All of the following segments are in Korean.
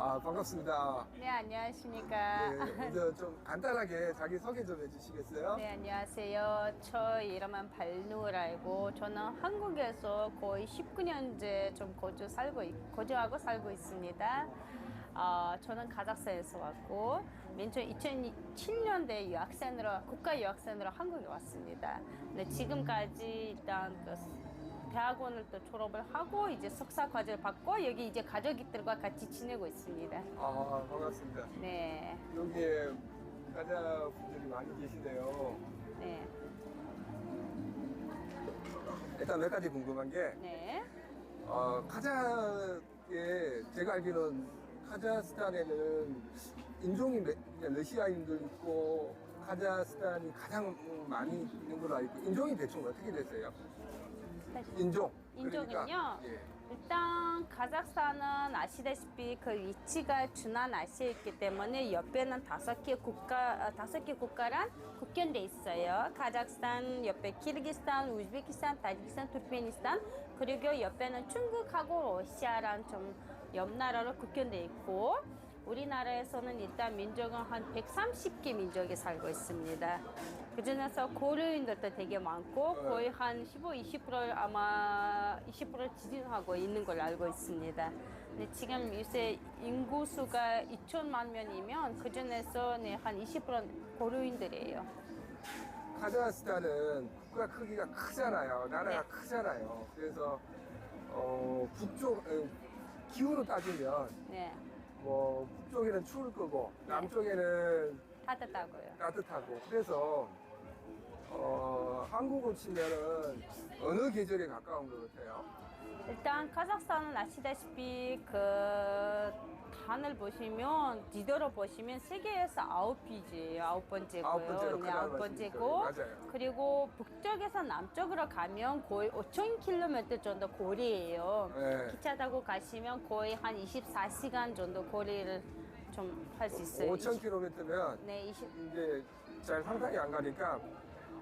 아, 반갑습니다. 네, 안녕하십니까. 네, 먼저 좀 간단하게 자기 소개 좀 해주시겠어요? 네, 안녕하세요. 저 이름은 발누라고 저는 한국에서 거의 19년째 좀 거주 살고 있- 거주하고 살고 있습니다. 어, 저는 카자흐스탄에서 왔고 맨 처음 2007년대 유학생으로 국가 유학생으로 한국에 왔습니다. 근데 지금까지 일단 그 대학원을 또 졸업을 하고 이제 석사 과제를 받고 여기 이제 가족들과 같이 지내고 있습니다. 아, 반갑습니다. 네, 여기에 가자 분들이 많이 계신데요. 네, 일단 몇 가지 궁금한 게, 네. 어, 카자흐에 제가 알기로는 카자흐스탄에는 인종이 러시아인도 있고 카자흐스탄이 가장 많이 있는 걸로 알고 인종이 대충 어떻게 되세요? 인종. 인종은요. 그러니까, 예. 일단 카자흐스탄은 아시다시피 그 위치가 중앙 아시아에 있기 때문에 옆에는 다섯 개 국가 아, 다섯 개 국가랑 국경돼 있어요. 카자흐스탄 옆에 키르기스탄, 우즈베키스탄, 타지키스탄, 투르크메니스탄 그리고 옆에는 중국하고 러시아랑 좀 옆 나라로 국경돼 있고 우리나라에서는 일단 민족은 한 130개 민족이 살고 있습니다. 그 중에서 고려인들도 되게 많고 네. 거의 한 15, 20% 아마 20% 지진하고 있는 걸로 알고 있습니다. 근데 지금 요새 인구수가 2천만 명이면 그 중에서 네, 한20% 고려인들이에요. 카자흐스탄은 국가 크기가 크잖아요. 나라가 네. 크잖아요. 그래서 어, 북쪽 어, 기후로 따지면 네, 뭐 북쪽에는 추울 거고 네. 남쪽에는 따뜻하고요. 따뜻하고 그래서 어, 한국으로 치면은 어느 계절에 가까운 것 같아요? 일단 카자흐스탄은 아시다시피 그 단을 보시면 지도로 보시면 세계에서 아홉 비지예요. 아홉 번째고요. 아홉 번째로 네, 아홉 번째고. 맞아요. 그리고 북쪽에서 남쪽으로 가면 거의 5,000km 정도 거리예요. 네. 기차 타고 가시면 거의 한 24시간 정도 거리를 좀 할 수 있어요. 5,000km면 네, 20. 이제 잘 상상이 안 가니까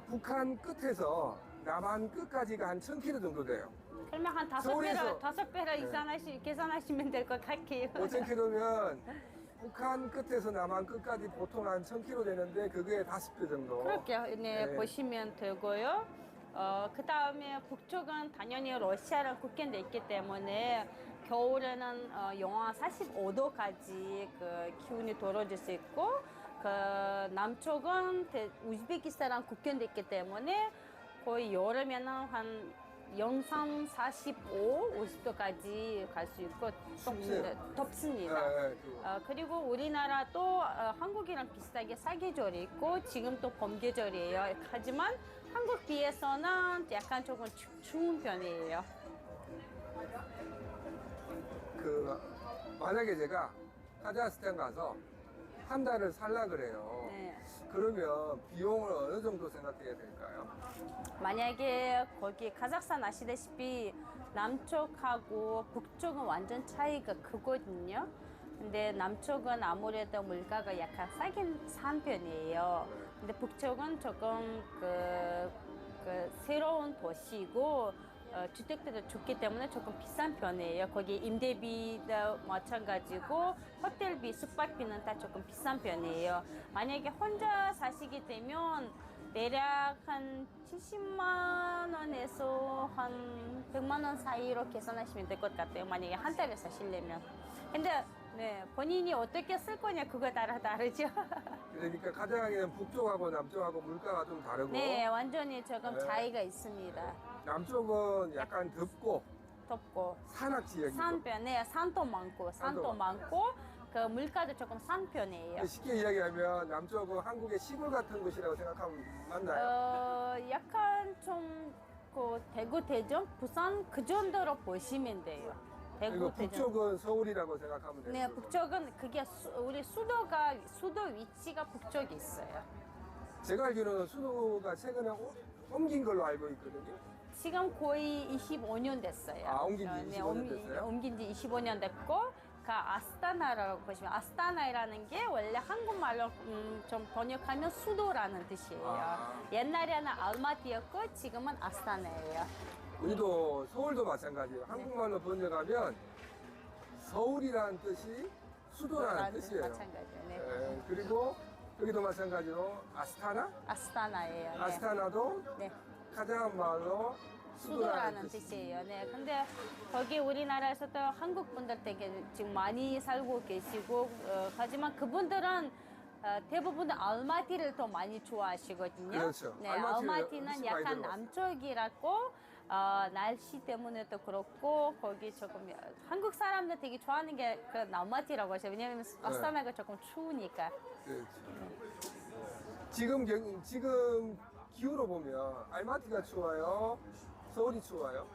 북한 끝에서 남한 끝까지가 한 1,000km 정도 돼요. 그러면 한 다섯 서울에서- 배라 다섯 배라 네. 이상하시 계산하시면 될 것 같아요. 5,000km면 북한 끝에서 남한 끝까지 보통 한 1,000km 되는데 그게 다섯 배 정도. 그렇게 네, 네. 보시면 되고요. 어, 그 다음에 북쪽은 당연히 러시아랑 국경돼 있기 때문에 겨울에는 어, 영하 45도까지 그 기온이 떨어질 수 있고 그 남쪽은 대- 우즈베키스탄랑 국경돼 있기 때문에 거의 여름에는 한 영상 45, 50도까지 갈 수 있고 춥죠? 덥습니다. 네, 네, 그- 어, 그리고 우리나라 또 어, 한국이랑 비슷하게 사계절이 있고 지금 또 범계절이에요. 하지만 한국 비해서는 약간 조금 추, 추운 편이에요. 그 만약에 제가 카자흐스탄 가서 한 달을 살라 그래요. 네. 그러면 비용을 어느 정도 생각해야 될까요? 만약에 거기 카자흐스탄 아시다시피 남쪽하고 북쪽은 완전 차이가 크거든요. 근데 남쪽은 아무래도 물가가 약간 싸긴 싼 편이에요. 근데 북쪽은 조금 그, 그 새로운 도시고 어, 주택들도 좋기 때문에 조금 비싼 편이에요. 거기 임대비도 마찬가지고 호텔비, 숙박비는 다 조금 비싼 편이에요. 만약에 혼자 사시게 되면 대략 한 70만 원에서 한 100만 원 사이로 계산하시면 될 것 같아요. 만약에 한 달에 사시려면. 근데 네, 본인이 어떻게 쓸 거냐 그거 따라 다르죠. 그러니까 카자흐에는 북쪽하고 남쪽하고 물가가 좀 다르고 네, 완전히 조금 네. 차이가 있습니다. 남쪽은 약간 덥고 덥고 산악 지역이고 산편에 산도 많고 산도 산도 많고 그 물가도 조금 싼 편이에요. 쉽게 이야기하면 남쪽은 한국의 시골 같은 곳이라고 생각하면 맞나요? 어, 약간 좀, 그, 대구, 대전, 부산 그 정도로 보시면 돼요. 대구, 대전. 북쪽은 서울이라고 생각하면 돼요. 네, 북쪽은 그게 수, 우리 수도가, 수도 위치가 북쪽에 있어요. 제가 알기로는 수도가 최근에 오- 옮긴 걸로 알고 있거든요. 지금 거의 25년 됐어요. 아, 옮긴 지 어, 25년 옮- 됐어요? 옮긴 지 25년 됐고, 그 아스타나라고 보시면, 아스타나라는 게 원래 한국말로 음, 좀 번역하면 수도라는 뜻이에요. 아. 옛날에는 알마티였고, 지금은 아스타나예요. 우리도 서울도 마찬가지예요. 한국말로 번역하면 서울이라는 뜻이 수도라는 뜻이에요. 마찬가지예요. 네. 예, 그리고 여기도 마찬가지로 아스타나? 아스타나예요. 네. 아스타나도 네. 카자흐 말로 수도라는 뜻. 뜻이에요. 네. 근데 거기 우리나라에서도 한국 분들 되게 지금 많이 살고 계시고 어, 하지만 그분들은 어, 대부분 알마티를 더 많이 좋아하시거든요. 그렇죠. 네, 알마티는 약간. 남쪽이라고 어, 날씨 때문에도 그렇고 거기 조금 한국 사람들 되게 좋아하는 게 그 알마티라고 하셔요. 왜냐하면 네. 아스타나가 조금 추우니까. 그렇죠. 지금 경, 지금 기후로 보면 알마티가 추워요, 서울이 추워요,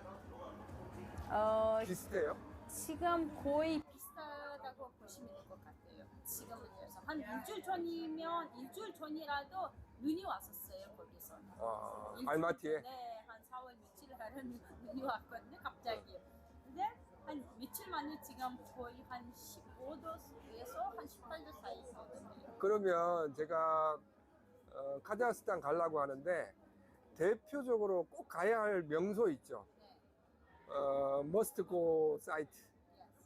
어, 비슷해요. 지금 거의 비슷하다고 보시면 될 것 같아요. 지금은 그래서 한 일주일 전이면 일주일 전이라도 눈이 왔었어요 거기서. 아, 일주일 알마티에. 네, 한 4월 며칠 하는 눈이 왔거든요 갑자기. 근데 한 며칠 만에 지금 거의 한 15도에서 한 18도 사이 거든요. 그러면 제가 어, 카자흐스탄 가려고 하는데 대표적으로 꼭 가야 할 명소 있죠. 네. 어, 머스트 고 사이트.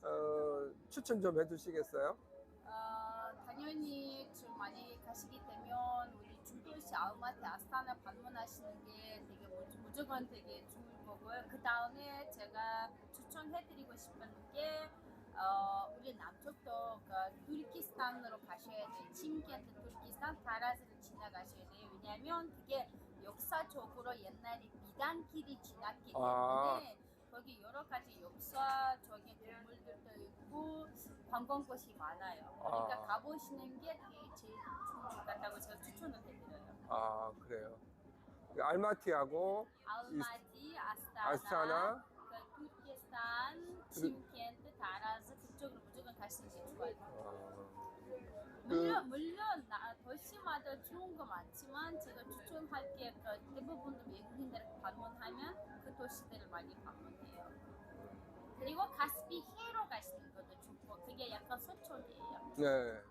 어, 추천 좀 해주시겠어요? 어, 당연히 좀 많이 가시게 되면 우리 중도시 아우마티 아스타나 방문하시는 게 되게 무- 무조건 되게 좋을 거고요. 그 다음에 제가 추천해드리고 싶은 게 어, 우리 남쪽도 그 투르키스탄으로 가셔야 돼요. 침켄트 투르키스탄 타라즈를 지나가셔야 돼요. 왜냐하면 그게 역사적으로 옛날에 미단길이 지났기 아. 때문에 거기 여러 가지 역사적인 동물들도 있고 관광것이 많아요. 그러니까 아. 가보시는 게 제일 좋은 것 같다고 제가 추천을 해드려요. 아, 그래요. 알마티하고 알마티, 아스타나, 아스타나, 그 투르키스탄, 침켄트, 다라즈 그쪽으로 무조건 가시는 게 좋아요. 어, 물론 물론 나, 도시마다 좋은 거 많지만 제가 추천할 게 그 대부분 외국인들 방문하면 그 도시들을 많이 방문해요. 그리고 가스피 해로 가시는 것도 좋고 그게 약간 서쪽이에요. 네.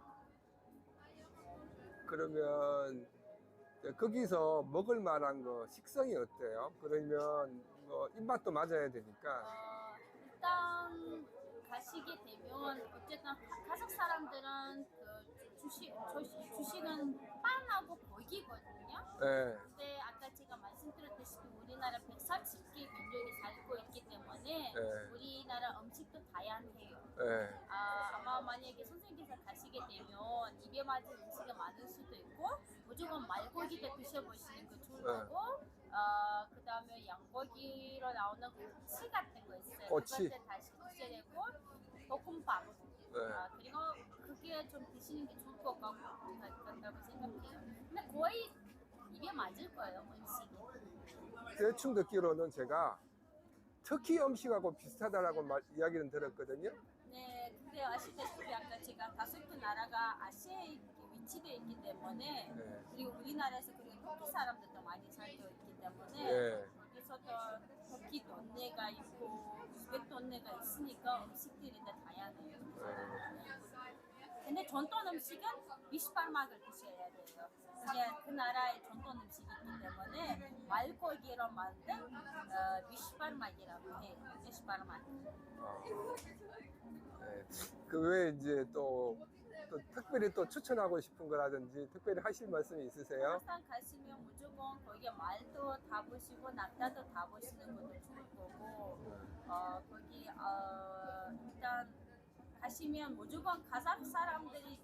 그러면 이제 거기서 먹을 만한 거 식성이 어때요? 그러면 뭐 입맛도 맞아야 되니까. 어, 일단 가시게 되면 어쨌든 가족 사람들은 그 주식 주식 주식은 빵하고 고기거든요. 네. 근데 아까 제가 말씀드렸듯이 우리나라 130개 민족이 살고 있기 때문에 네. 우리나라 음식도 다양해요. 네. 아, 아마 만약에 선생님께서 가시게 되면 입에 맞은 음식이 많을 수도 있고 무조건 말고기도 드셔보시는 거 좋을 네. 거고 어, 그 다음에 양고기로 나오는 꼬치 같은 거 있어요. 꼬치. 그것도 다시 드셔야 되고 볶음밥 네. 아, 그리고 그게 좀 드시는 게 좋을 것 같고 같다고 생각해요. 근데 거의 입에 맞을 거예요 음식이. 대충 듣기로는 제가 터키 음식하고 비슷하다라고 말, 이야기는 들었거든요. 네, 근데 아시다시피 아까 제가 다섯 개 나라가 아시아에 위치되어 있기 때문에 네. 그리고 우리나라에서 그리고 터키 사람들도 많이 살고 있기 때문에 네. 여기서도 터키 돈내가 있고 우즈벡 돈내가 있으니까 음식들이 다 다양해요. 근데 전통 음식은 미시파르막을 드셔야 돼요. 그게 그 나라의 전통 음식이기 때문에 말고기로 만든 어, 미시파르막이라고 해요. 미시파르막. 네. 그 외에 이제 또, 또 특별히 또 추천하고 싶은 거라든지 특별히 하실 말씀이 있으세요? 항상 가시면 무조건 거기 말도 다 보시고 낙타도 다 보시는 것도 좋을 거고 어, 거기 어, 일단 가시면 무조건 가상 사람들이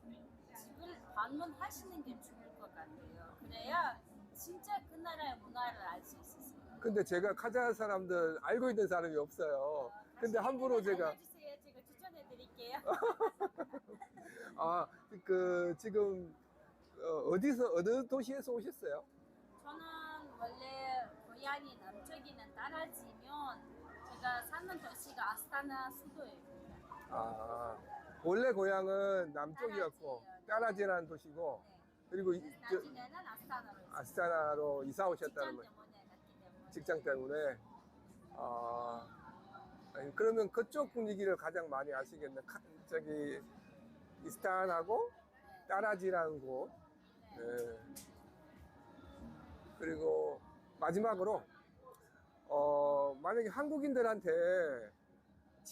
집을 방문하시는 게 좋을 것 같아요. 그래야 진짜 그 나라의 문화를 알 수 있어요. 근데 제가 카자흐 사람들 알고 있는 사람이 없어요. 근데 함부로 제가 알려주세요. 제가 추천해 드릴게요. 아 그 지금 어, 어디서 어느 도시에서 오셨어요? 저는 원래 고향이 남쪽이는 따라지면 제가 사는 도시가 아스타나 수도예요. 아 원래 고향은 남쪽이었고 따라지라는 도시고 네. 그리고 이, 저, 나중에는 아스타나로 이사 오셨다는 직장 거. 때문에 갔기 때문에. 직장 때문에. 아 아니, 그러면 그쪽 분위기를 가장 많이 아시겠네. 카, 저기 이스탄하고 따라지라는 곳. 네. 그리고 마지막으로 어 만약에 한국인들한테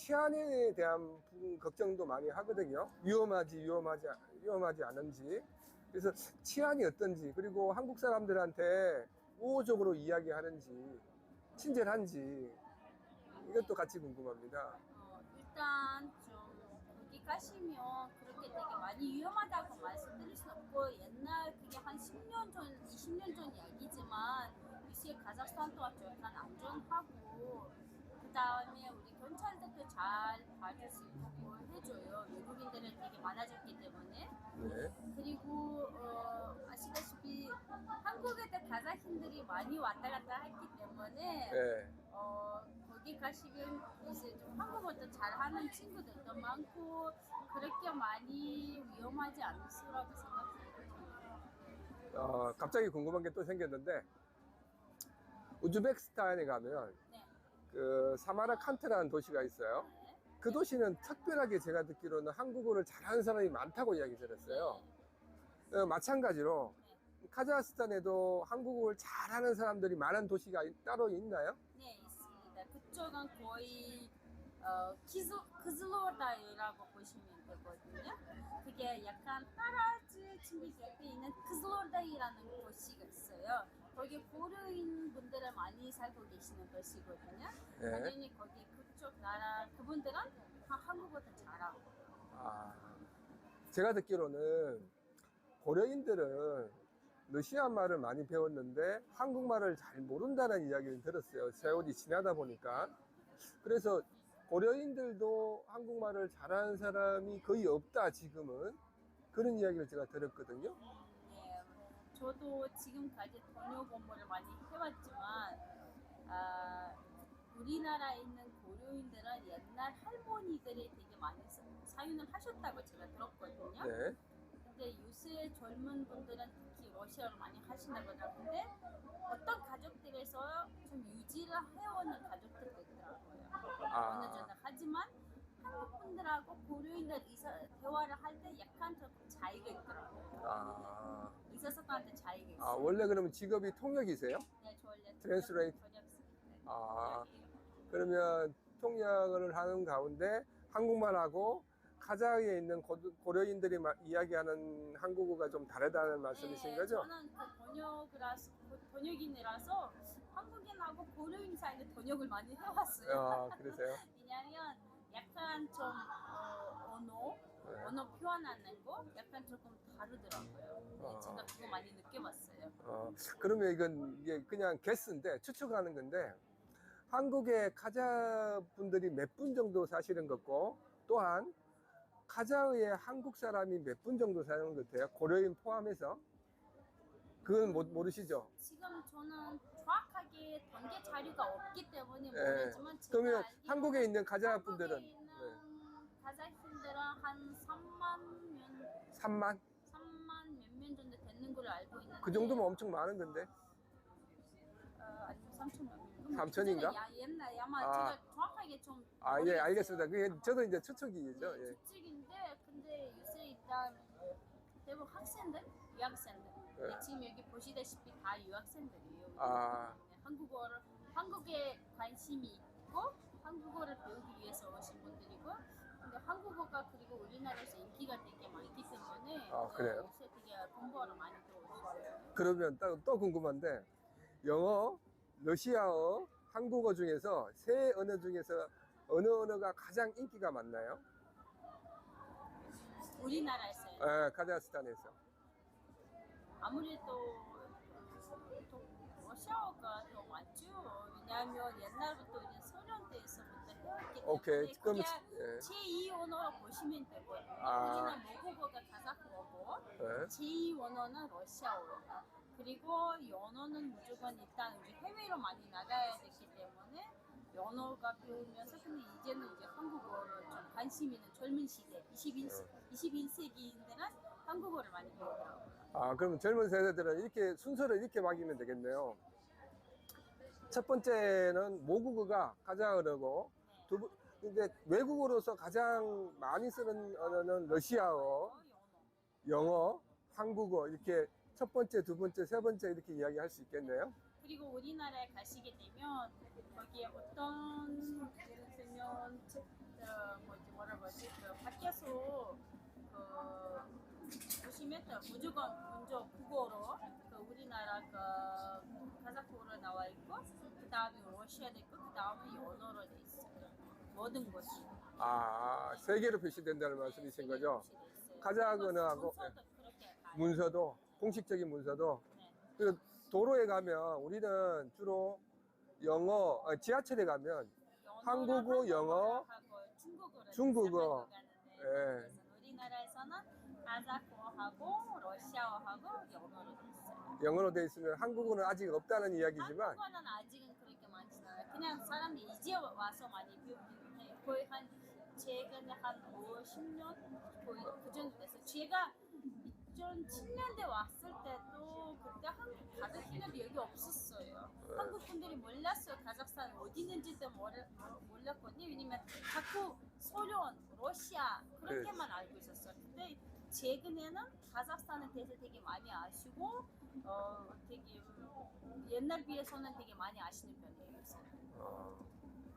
치안에 대한 부- 걱정도 많이 하거든요. 위험하지, 위험하지, 위험하지 않은지. 그래서 치안이 어떤지, 그리고 한국 사람들한테 우호적으로 이야기하는지, 친절한지, 이것도 같이 궁금합니다. 어, 일단 좀 거기 가시면 그렇게 되게 많이 위험하다고 말씀드릴 수 없고 옛날 그게 한 10년 전, 20년 전 이야기지만 요새 카자흐스탄도 약간 안전하고 그 다음에 우리 경찰들도 잘 봐줄 수 있고 해줘요. 외국인들이 되게 많아졌기 때문에 네. 그리고 어, 아시다시피 한국에도 가자힌들이 많이 왔다 갔다 했기 때문에 네. 어, 거기 가시면 이제 좀 한국어도 잘하는 친구들도 많고 그렇게 많이 위험하지 않을 수라고 생각해요. 어, 갑자기 궁금한 게 또 생겼는데, 우즈베키스탄에 가면 네. 그 사마라 칸트라는 도시가 있어요. 네. 그 도시는 특별하게 제가 듣기로는 한국어를 잘하는 사람이 많다고 이야기 들었어요. 어, 마찬가지로 카자흐스탄에도 한국어를 잘하는 사람들이 많은 도시가 따로 있나요? 네, 있습니다. 그쪽은 거의 어, 키즈, 크즐로다이라고 보시면 되거든요. 그게 약간 따라즈 친구들 옆에 있는 크즐로다이라는 도시가 있어요. 거기 고려인 분들은 많이 살고 계시는 도시거든요. 네. 당연히 거기 그쪽 나라 그분들은 다 한국어도 잘하고. 아, 제가 듣기로는 고려인들은 러시아 말을 많이 배웠는데 한국말을 잘 모른다는 이야기를 들었어요. 세월이 지나다 보니까. 그래서 고려인들도 한국말을 잘하는 사람이 거의 없다, 지금은. 그런 이야기를 제가 들었거든요. 네, 저도 지금까지 번역 업무를 많이 해왔지만 아, 우리나라에 있는 고려인들은 옛날 할머니들이 되게 많이 사- 사용을 하셨다고 제가 들었거든요. 네. 근데 요새 젊은 분들은 특히 러시아를 많이 하신다고 하는데 어떤 가족들에서 좀 유지를 해오는 가족들도 있더라고요. 어느 아, 정도 하지만 한국 분들하고 고려인들 의사 대화를 할 때 약간 조금 차이가 있더라고요. 아, 의사소통한테 차이가 있어요. 아, 원래 그러면 직업이 통역이세요? 네, 저 원래 트랜스레이트. 번역습니다. 아, 그러면 통역을 하는 가운데 한국말하고 카자흐에 있는 고, 고려인들이 마- 이야기하는 한국어가 좀 다르다는 말씀이신 거죠? 네, 저는 그 번역이라서 번역인이라서 한국인하고 고려인 사이에 번역을 많이 해왔어요. 아, 그러세요? 왜냐면 약간 좀 어, 언어 네. 언어 표현하는 거 약간 조금 다르더라고요. 네, 아. 제가 그거 많이 느껴봤어요. 어, 그러면 이건 이게 그냥 개수인데 추측하는 건데 한국의 카자 분들이 몇 분 정도 사시는 것고 또한 카자흐의 한국 사람이 몇 분 정도 사는 것 같아요? 고려인 포함해서 그건 모, 모르시죠? 지금 저는 정확하게 단계 자료가 없기 때문에 네. 모르지만 제가 그러면 알기로는 한국에 있는 분들은 한국에 있는 가자힌들은 한 3만 몇 3만? 3만 몇명 정도 되는 걸로 알고 있는데 그 정도면 엄청 많은 건데 어, 아니면 3천 몇 명. 3천인가? 야, 옛날 아마 아. 제가 정확하게 좀 아 예 모르겠어요. 알겠습니다. 그게 저도 이제 추측이죠. 네, 예. 주직인데 근데 요새 일단 대부분 학생들, 유학생들. 네. 네, 지금 여기 보시다시피 다 유학생들이에요. 아. 네, 한국어를 한국에 관심이 있고 한국어를 배우기 위해서 오신 분들이고 근데 한국어가 그리고 우리나라에서 인기가 되게 많기 때문에 아, 네, 그래요? 요새 되게 공부하러 많이 들어오시어요. 그러면 또, 또 궁금한데 영어, 러시아어, 한국어 중에서 세 언어 중에서 어느 언어가 가장 인기가 많나요? 우리나라에서요. 예, 카자흐스탄에서. 아무래도 또 러시아어가 더 많죠. 왜냐하면 옛날부터 이제 소련 때에서부터 해왔기 때문에 오케이. 그럼 그게 예. 제2 언어로 보시면 되고 요. 아. 우리는 모국어가 카자흐어고 예. 제2 언어는 러시아어. 그리고 연어는 무조건 일단 우리 해외로 많이 나가야 되기 때문에 연어가 배우면서 근데 이제는 이제 한국어를 좀 관심 있는 젊은 시대 21, 21세기인들은 한국어를 많이 배우더라고요. 아, 그러면 젊은 세대들은 이렇게 순서를 이렇게 막이면 되겠네요. 첫 번째는 모국어가 카자흐어고 네. 두 번, 근데 외국어로서 가장 많이 쓰는 언어는 러시아어, 어. 영어, 한국어 이렇게 첫 번째, 두 번째, 세 번째 이렇게 이야기할 수 있겠네요. 그리고 우리나라에 가시게 되면 거기에 어떤 예를 들면 제- 그 뭐지 뭐라 그러지 그 밖에서 그 보시면 그 무조건 먼저 국어로 그 우리나라 그 카자흐어로 나와 있고 그 다음에 러시아도 있고 그 다음에 언어로 돼 있어요. 모든 것이. 아, 세 개로 표시된다는 말씀이신 거죠? 카자흐어하고 그리고 문서도 공식적인 문서도. 네. 그리고 도로에 가면 우리는 주로 영어, 어, 지하철에 가면 한국어, 영어, 중국어. 가는데 예. 우리나라에서는 카자흐어하고 러시아어하고 영어로 돼 있어요. 영어로 돼 있으면 한국어는 아직 없다는 이야기지만 한국어는 아직은 그렇게 많지 않아요. 그냥 사람들이 이제 와서 많이 배우긴 해요. 거의 한 최근에 한 5, 10년 거의 그 정도 됐어요. 제가 2007년대 왔을 때도 그때 한국 가족들이 여기 없었어요. 한국 분들이 몰랐어요. 카자흐스탄 어디 있는지도 몰- 몰랐거든요. 왜냐면 자꾸 소련, 러시아 그렇게만 알고 있었어요. 근데 최근에는 카자흐스탄에 대해서 되게 많이 아시고 어 되게 옛날 비해서는 되게 많이 아시는 편이에요. 어,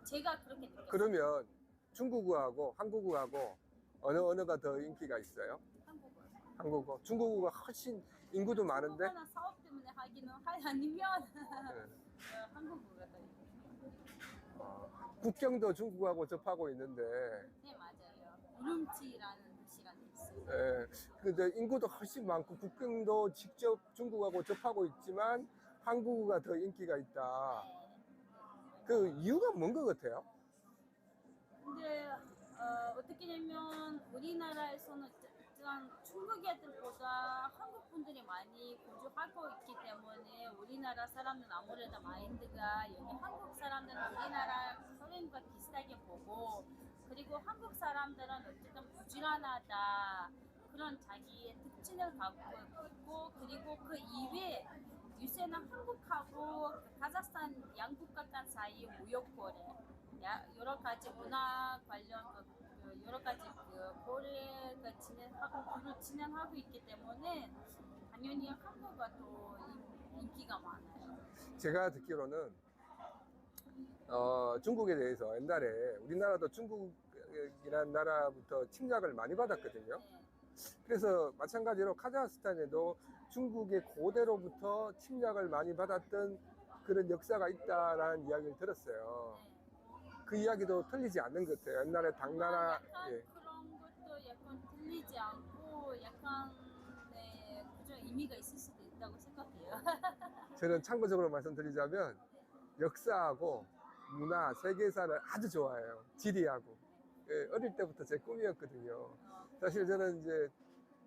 제가 그렇게 느꼈어요. 그러면 중국어하고 한국어하고 어느 언어가 더 인기가 있어요? 한국어. 한국어. 중국어가 훨씬 인구도 많은데 중국어는 사업 때문에 하기는 하 아니면 네. 어, 한국어가 더 어, 국경도 중국하고 접하고 있는데 네 맞아요. 우름치라는. 예, 근데 인구도 훨씬 많고 국경도 직접 중국하고 접하고 있지만 한국어가 더 인기가 있다. 네. 그 이유가 뭔 것 같아요? 근데 어, 어떻게 되면 우리나라에서는 일단 중국 애들보다 한국 분들이 많이 거주하고 있기 때문에 우리나라 사람들은 아무래도 마인드가 여기 한국 사람들은 우리나라 소련과 비슷하게 보고 그리고 한국 사람들은 어쨌든 부지런하다 그런 자기의 특징을 갖고 있고 그리고 그 이외에 요새는 한국하고 그 카자흐스탄 양국가 간 사이 무역 거래 야, 여러 가지 문화 관련 그, 그 여러 가지 그 거래가 진행하고 그를 진행하고 있기 때문에 당연히 더 인- 인기가 많아요. 제가 듣기로는 어, 중국에 대해서 옛날에 우리나라도 중국이라는 나라부터 침략을 많이 받았거든요. 네. 그래서 마찬가지로 카자흐스탄에도 중국의 고대로부터 침략을 많이 받았던 그런 역사가 있다라는 이야기를 들었어요. 네. 그 이야기도 틀리지 않는 것 같아요. 옛날에 당나라 약간 예. 그런 것도 약간 들리지 않고 약간 네, 그좀 의미가 있을 수도 있다고 생각해요. 저는 참고적으로 말씀드리자면 역사하고 문화, 세계사를 아주 좋아해요. 지리하고. 예, 어릴 때부터 제 꿈이었거든요. 사실 저는 이제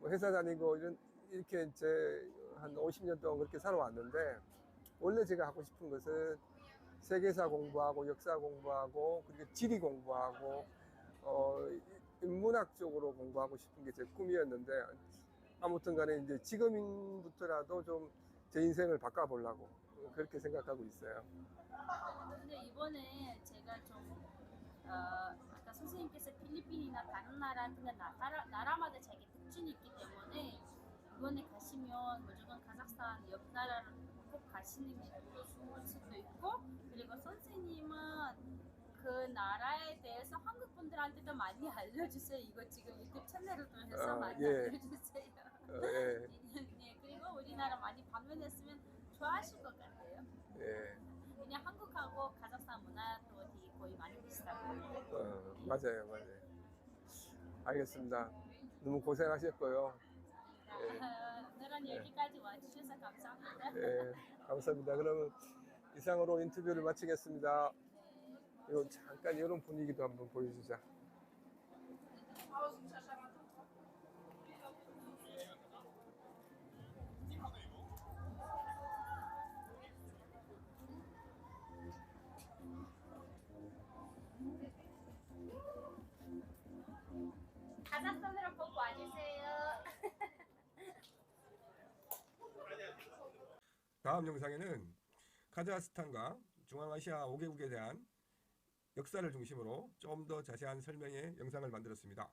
뭐 회사 다니고 이런 이렇게 제 한 50년 동안 그렇게 살아왔는데 원래 제가 하고 싶은 것은 세계사 공부하고 역사 공부하고 그리고 지리 공부하고 어, 인문학 쪽으로 공부하고 싶은 게 제 꿈이었는데 아무튼 간에 이제 지금부터라도 좀 제 인생을 바꿔보려고 그렇게 생각하고 있어요. 근데 이번에 제가 좀 어, 아까 선생님께서 필리핀이나 다른 나라 그냥 나라, 나라마다 자기 특징이 있기 때문에 이번에 가시면 무조건 카자흐스탄 옆 나라를 꼭 가시는 게 좋을 수도 있고 그리고 선생님은 그 나라에 대해서 한국 분들한테도 많이 알려주세요. 이거 지금 유튜브 채널을 통해서 아, 많이 예. 알려주세요. 어, 예, 네, 그리고 우리나라 많이 방문했으면 좋아하실 것 같아요. 예, 그냥 한국하고 카자흐스탄 문화도 되게 거의 많이 비슷하고 어, 맞아요, 맞아요. 알겠습니다. 너무 고생하셨고요. 오늘은 여기까지 와주셔서 감사합니다. 예, 감사합니다. 그러면 이상으로 인터뷰를 마치겠습니다. 요 잠깐 이런 분위기도 한번 보여주자. 와주세요. 다음 영상에는 카자흐스탄과 중앙아시아 5개국에 대한 역사를 중심으로 좀 더 자세한 설명의 영상을 만들었습니다.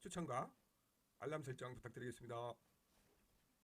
추천과 알람 설정 부탁드리겠습니다.